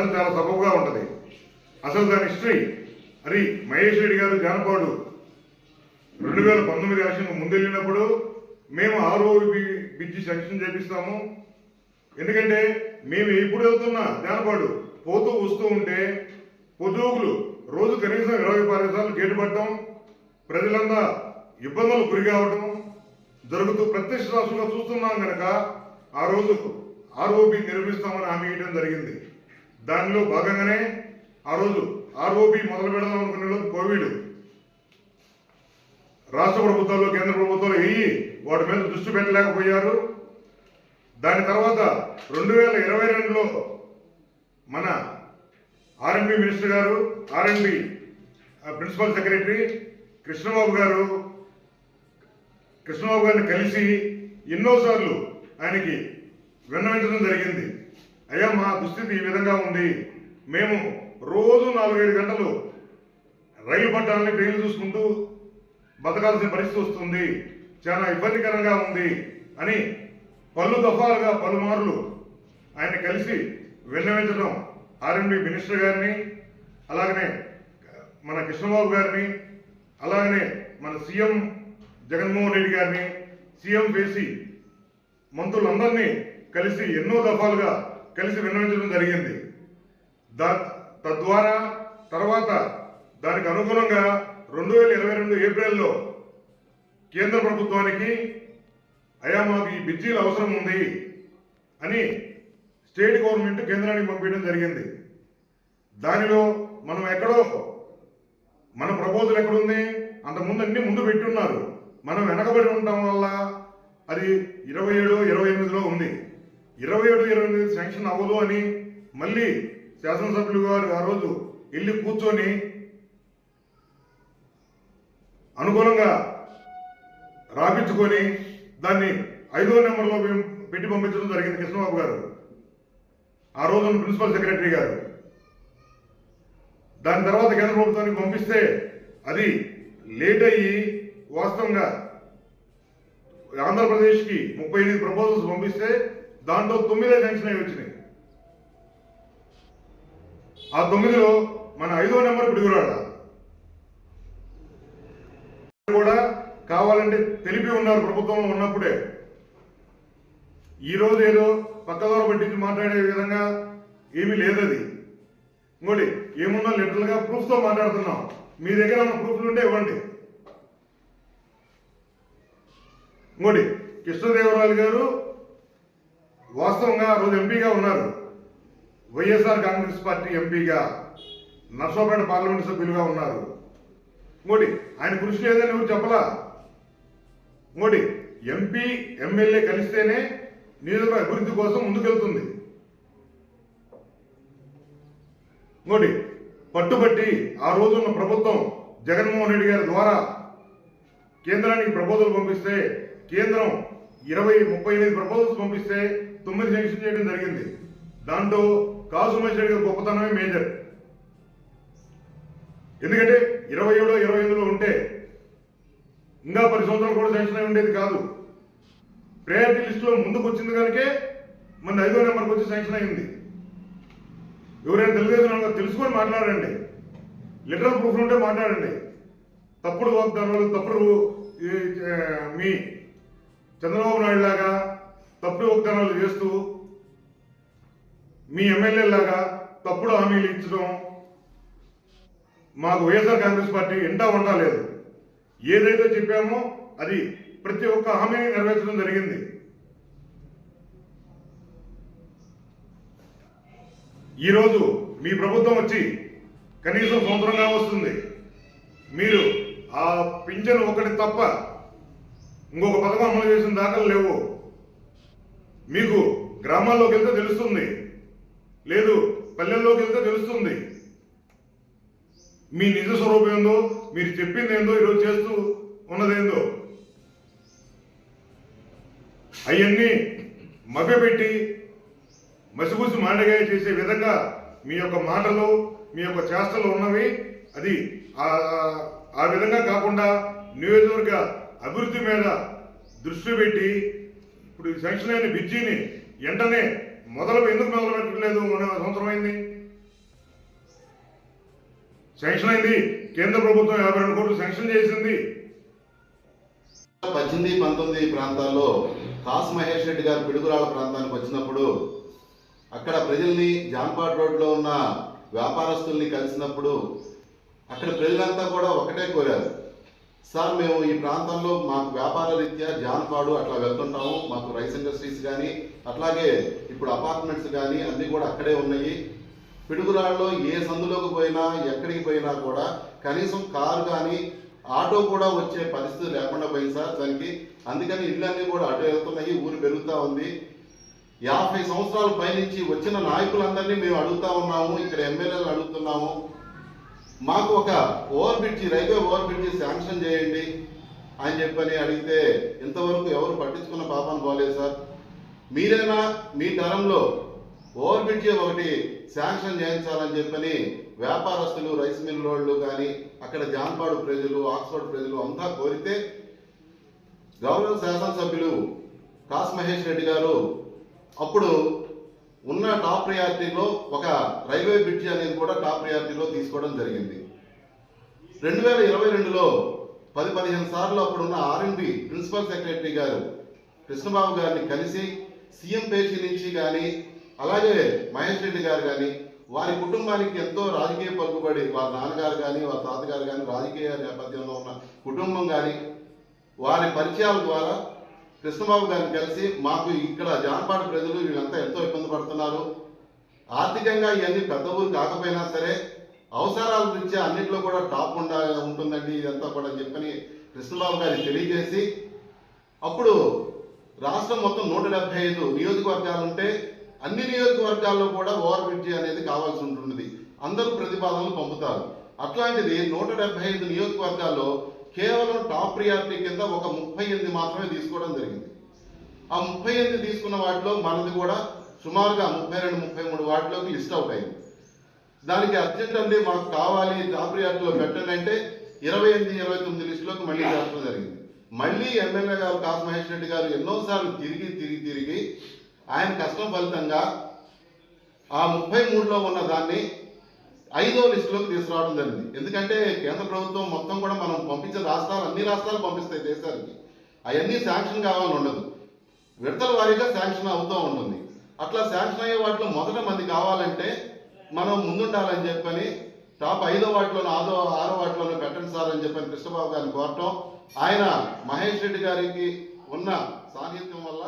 పాటలు చాలా సబబుగా ఉంటుంది. అసలు దాని హిస్టరీ అది మహేష్ రెడ్డి గారు జానపాడు రెండు వేల పంతొమ్మిది ఎలక్షన్కు ముందెళ్ళినప్పుడు మేము ఆరో బిడ్జి సెక్షన్ చేపిస్తాము. ఎందుకంటే మేము ఎప్పుడు వెళ్తున్నా జానపాడు పోతూ వస్తూ ఉంటే పొద్దుగులు రోజు కనీసం ఇరవై పది సార్లు గేటు పట్టడం ప్రజలంతా ఇబ్బందులు గురి కావడం జరుగుతూ ప్రత్యక్ష రాష్ట్రంలో చూస్తున్నాం కనుక ఆ రోజు ఆర్ఓబి నిర్మిస్తామని హామీ ఇవ్వడం జరిగింది. దానిలో భాగంగానే ఆ రోజు ఆర్ఓబి మొదలు పెడదాం అనుకునే కోవిడ్. రాష్ట్ర ప్రభుత్వాలు కేంద్ర ప్రభుత్వాలు వెయ్యి వాటి మీద దృష్టి పెట్టలేకపోయారు. దాని తర్వాత రెండు వేల ఇరవై రెండులో మన ఆర్ఎండ్బి మినిస్టర్ గారు ఆర్ఎండ్బి ప్రిన్సిపల్ సెక్రటరీ కృష్ణబాబు గారు కృష్ణబాబు గారిని కలిసి ఎన్నోసార్లు ఆయనకి విన్నవించడం జరిగింది. అయ్యా మా దుస్థితి ఈ విధంగా ఉంది. మేము రోజు నాలుగైదు గంటలు రైలు పట్టాలని ట్రైన్లు చూసుకుంటూ బతకాల్సిన పరిస్థితి వస్తుంది. చాలా ఇబ్బందికరంగా ఉంది అని పలు దఫాలుగా పలుమార్లు ఆయన కలిసి విన్నవించడం ఆర్ఎండి మినిస్టర్ గారిని అలాగనే మన కృష్ణబాబు గారిని అలాగనే మన సీఎం జగన్మోహన్ రెడ్డి గారిని సీఎం వేసి మంత్రులందరినీ కలిసి ఎన్నో దఫాలుగా కలిసి విన్నవించడం జరిగింది. దా తద్వారా తర్వాత దానికి అనుగుణంగా రెండు వేల ఇరవై రెండు ఏప్రిల్లో కేంద్ర ప్రభుత్వానికి అయా మాకు ఈ బిజ్జీలు అవసరం ఉంది అని స్టేట్ గవర్నమెంట్ కేంద్రానికి పంపించడం జరిగింది. దానిలో మనం ఎక్కడో మన ప్రపోజల్ ఎక్కడుంది అంతకుముందు అన్ని ముందు పెట్టున్నారు మనం వెనకబడి ఉండటం వల్ల అది ఇరవై ఏడు ఇరవై ఎనిమిదిలో ఉంది. ఇరవై ఏడు ఇరవై ఎనిమిది శాంక్షన్ అవ్వదు అని మళ్ళీ శాసనసభ్యులు గారు ఆ రోజు వెళ్ళి కూర్చొని అనుకూలంగా రాపించుకొని దాన్ని ఐదో నెంబర్లో మేము పెట్టి పంపించడం జరిగింది కృష్ణబాబు గారు. ఆ రోజు ప్రిన్సిపల్ సెక్రటరీ గారు. దాని తర్వాత కేంద్ర ప్రభుత్వానికి పంపిస్తే అది లేట్ అయ్యి వాస్తవంగా ఆంధ్రప్రదేశ్కి ముప్పై ఎనిమిది ప్రపోజల్స్ పంపిస్తే దాంట్లో తొమ్మిదే శాంక్షన్ అయి వచ్చినాయి. ఆ తొమ్మిదిలో మన ఐదో నెంబర్ పిడుగురాడ కూడా కావాలంటే తెలిపి ఉన్నారు ప్రభుత్వంలో ఉన్నప్పుడే. ఈ రోజు ఏదో పక్కదోర పట్టించి మాట్లాడే విధంగా ఏమీ లేదు అది ఇంకోటి ఏమున్నా లిటరల్ ప్రూఫ్తో మాట్లాడుతున్నాం. మీ దగ్గర ఉన్న ప్రూఫ్లు ఉంటే ఇవ్వండి. ఇంకోటి కృష్ణదేవరాయలు గారు వాస్తవంగా ఆ రోజు ఎంపీగా ఉన్నారు. వైఎస్ఆర్ కాంగ్రెస్ పార్టీ ఎంపీగా నర్సాపేట పార్లమెంట్ సభ్యులుగా ఉన్నారు. మోడీ ఆయన కృషి లేదని ఎవరు చెప్పలా? మోడీ ఎంపీ ఎమ్మెల్యే కలిస్తేనే నియోజక అభివృద్ధి కోసం ముందుకెళ్తుంది. మోడీ పట్టుబట్టి ఆ రోజున్న ప్రభుత్వం జగన్మోహన్ రెడ్డి గారి ద్వారా కేంద్రానికి ప్రపోజల్ పంపిస్తే కేంద్రం ఇరవై ముప్పై ఎనిమిది ప్రపోజల్స్ పంపిస్తే తొమ్మిది శాంక్షన్ చేయడం జరిగింది. దాంట్లో కాసు మహేశ్వరి గారి గొప్పతనమే మేజర్. ఎందుకంటే ఇరవై ఏడు ఇరవై ఎనిమిదిలో ఉంటే ఇంకా పది సంవత్సరాలు కూడా శాంక్షన్ అయి ఉండేది కాదు. ప్రయారిటీ లిస్టులో ముందుకు వచ్చింది కనుకే మన ఐదో నెంబర్కి వచ్చి శాంక్షన్ అయింది. ఎవరైనా తెలుగుదేశం తెలుసుకొని మాట్లాడండి. లిటరల్ ప్రూఫ్ ఉంటే మాట్లాడండి. తప్పుడు వాగ్దానాలు తప్పుడు మీ చంద్రబాబు నాయుడు లాగా తప్పుడు వాగ్దానాలు చేస్తూ మీ ఎమ్మెల్యేలాగా తప్పుడు హామీలు ఇచ్చడం మాకు వైఎస్ఆర్ కాంగ్రెస్ పార్టీ ఎండా ఉండలేదు ఏదైతే చెప్పామో అది ప్రతి ఒక్క హామీని నెరవేర్చడం జరిగింది. ఈరోజు మీ ప్రభుత్వం వచ్చి కనీసం సంవత్సరంగా వస్తుంది. మీరు ఆ పింఛను ఒకటి తప్ప ఇంకొక పథకం అమలు చేసిన దాఖలు లేవు. మీకు గ్రామాల్లోకి వెళ్తే తెలుస్తుంది. లేదు పల్లెల్లోకి వెళ్తే తెలుస్తుంది. మీ నిజ స్వరూపం ఏందో మీరు చెప్పింది ఏందో ఈరోజు చేస్తూ ఉన్నదేందో అవన్నీ మభ్యపెట్టి మసిపూసి మాండగా చేసే విధంగా మీ యొక్క మాటలు మీ యొక్క చేష్టలు ఉన్నవి అది ఆ- ఆ విధంగా కాకుండా నియోజకవర్గ అభివృద్ధి మీద దృష్టి పెట్టి ఇప్పుడు ఈ శాంక్షన్ అయిన బిజ్జీని వెంటనే మొదలు ఎందుకు మొదలు పెట్టలేదు మన సంవత్సరం అయింది. శాంక్షన్ అయింది. కేంద్ర ప్రభుత్వం యాభై రెండు కోట్లు శాంక్షన్ చేసింది. పద్దెనిమిది పంతొమ్మిది ప్రాంతాల్లో కాస్ మహేష్ రెడ్డి గారు పిడుగురాళ్ళ ప్రాంతానికి వచ్చినప్పుడు అక్కడ ప్రజల్ని జాన్పాట్ రోడ్లో ఉన్న వ్యాపారస్తుల్ని కలిసినప్పుడు అక్కడ ప్రజలంతా కూడా ఒకటే కోరారు. సార్ మేము ఈ ప్రాంతంలో మాకు వ్యాపార రీత్యా జాన్పాడు అట్లా వెళ్తుంటాము. మాకు రైస్ ఇండస్ట్రీస్ కానీ అట్లాగే ఇప్పుడు అపార్ట్మెంట్స్ కానీ అన్నీ కూడా అక్కడే ఉన్నాయి. పిడుగురాళ్ళలో ఏ సందులోకి పోయినా ఎక్కడికి పోయినా కూడా కనీసం కారు కానీ ఆటో కూడా వచ్చే పరిస్థితి లేకుండా పోయింది సార్ దానికి. అందుకని ఇళ్ళన్నీ కూడా అటు వెళ్తున్నాయి ఊరు పెరుగుతూ ఉంది. యాభై సంవత్సరాల పైనుంచి వచ్చిన నాయకులందరినీ మేము అడుగుతా ఉన్నాము ఇక్కడ ఎమ్మెల్యేలు అడుగుతున్నాము. మాకు ఒక over bridge railway over bridge sanction చేయండి అని చెప్పని అడిగితే ఇంతవరకు ఎవరు పట్టించుకున్న పాపాన్ని పోలేదు సార్. మీరైనా మీ తరంలో ఓవర్ బ్రిడ్జి ఒకటి శాంక్షన్ చేయించాలని చెప్పని వ్యాపారస్తులు రైస్ మిల్ రోడ్లు కానీ అక్కడ జాన్పాడు ప్రజలు ఆక్స్ఫర్డ్ ప్రజలు అంతా కోరితే గౌరవ శాసనసభ్యులు కాస్ మహేష్ రెడ్డి గారు అప్పుడు ఉన్న టాప్ ప్రయారిటీలో ఒక రైల్వే బ్రిడ్జి అనేది కూడా టాప్ ప్రయారిటీలో తీసుకోవడం జరిగింది. రెండు వేల ఇరవై రెండులో పది పదిహేను సార్లు అప్పుడున్న ఆర్ఎండ్బి ప్రిన్సిపల్ సెక్రటరీ గారు కృష్ణబాబు గారిని కలిసి సీఎం పేజీ నుంచి కానీ అలాగే మహేష్ రెడ్డి గారు కానీ వారి కుటుంబానికి ఎంతో రాజకీయ పలుకుబడి వారి నాన్నగారు కానీ వారి తాతగారు కానీ రాజకీయ నేపథ్యంలో ఉన్న కుటుంబం కానీ వారి పరిచయాల ద్వారా కృష్ణబాబు గారిని కలిసి మాకు ఇక్కడ జానపాడు ప్రజలు వీళ్ళంతా ఎంతో ఇబ్బంది పడుతున్నారు. ఆర్థికంగా ఇవన్నీ పెద్ద ఊరు కాకపోయినా సరే అవసరాల రీత్యా అన్నింటిలో కూడా టాప్ ఉండా ఉంటుందండి ఇదంతా కూడా చెప్పని కృష్ణబాబు గారికి తెలియజేసి అప్పుడు రాష్ట్రం మొత్తం నూట డెబ్బై ఐదు నియోజకవర్గాలు ఉంటే అన్ని నియోజకవర్గాల్లో కూడా ఓవర్ బ్రిడ్జి అనేది కావాల్సి ఉంటుంది అందరూ ప్రతిపాదనలు పంపుతారు. అట్లాంటిది నూట డెబ్బై ఐదు నియోజకవర్గాల్లో కేవలం టాప్ ప్రియారిటీ కింద ఒక ముప్పై ఎనిమిది మాత్రమే తీసుకోవడం జరిగింది. ఆ ముప్పై ఎనిమిది తీసుకున్న వాటిలో మనది కూడా సుమారుగా ముప్పై రెండు ముప్పై మూడు వాటిలోకి లిస్ట్ అవుట్ అయింది. దానికి అర్జెంట్ అండి మాకు కావాలి టాప్ ప్రియారిటీలో పెట్టండి అంటే ఇరవై ఎనిమిది ఇరవై తొమ్మిది లిస్టులోకి మళ్ళీ చేర్చడం జరిగింది. మళ్ళీ ఎమ్మెల్యే గారు కాసు మహేష్ రెడ్డి గారు ఎన్నోసార్లు తిరిగి తిరిగి తిరిగి ఆయన కష్టం ఫలితంగా ఆ ముప్పై మూడులో ఉన్న దాన్ని ఐదో లిస్టులోకి తీసుకురావడం జరిగింది. ఎందుకంటే కేంద్ర ప్రభుత్వం మొత్తం కూడా మనం పంపించే రాష్ట్రాలు అన్ని రాష్ట్రాలు పంపిస్తాయి దేశానికి అవన్నీ శాంక్షన్ కావాలని ఉండదు. విడతల వారీగా శాంక్షన్ అవుతూ ఉంటుంది. అట్లా శాంక్షన్ అయ్యే వాటిలో మొదట మంది కావాలంటే మనం ముందుండాలని చెప్పని టాప్ ఐదో వాటిలోనూ ఆదో ఆరో వాటిలోనూ పెట్టండి సార్ అని చెప్పని కృష్ణబాబు గారిని కోరటం ఆయన మహేష్ రెడ్డి గారికి ఉన్న సాన్నిధ్యం వల్ల